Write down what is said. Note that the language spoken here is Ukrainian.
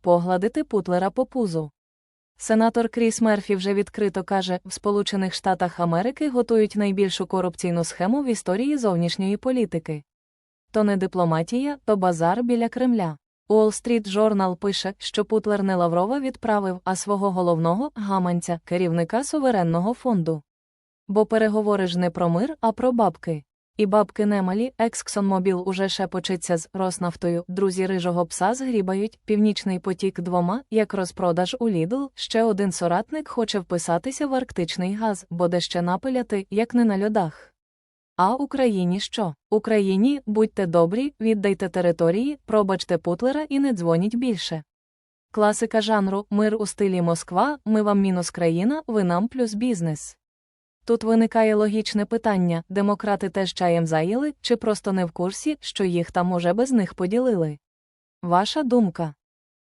погладити Путлера по пузу. Сенатор Кріс Мерфі вже відкрито каже, в Сполучених Штатах Америки готують найбільшу корупційну схему в історії зовнішньої політики. То не дипломатія, то базар біля Кремля. Wall Street Journal пише, що Путлер не Лаврова відправив, а свого головного гаманця, керівника суверенного фонду. Бо переговори ж не про мир, а про бабки. І бабки немалі, ExxonMobil уже шепочеться з Роснафтою, друзі рижого пса згрібають, північний потік двома, як розпродаж у Lidl, ще один соратник хоче вписатися в арктичний газ, бо де ще напиляти, як не на льодах. А Україні що? Україні, будьте добрі, віддайте території, пробачте Путлера і не дзвоніть більше. Класика жанру Мир у стилі Москва, ми вам мінус країна, ви нам плюс бізнес. Тут виникає логічне питання: демократи теж чаєм заїли, чи просто не в курсі, що їх там уже без них поділили? Ваша думка.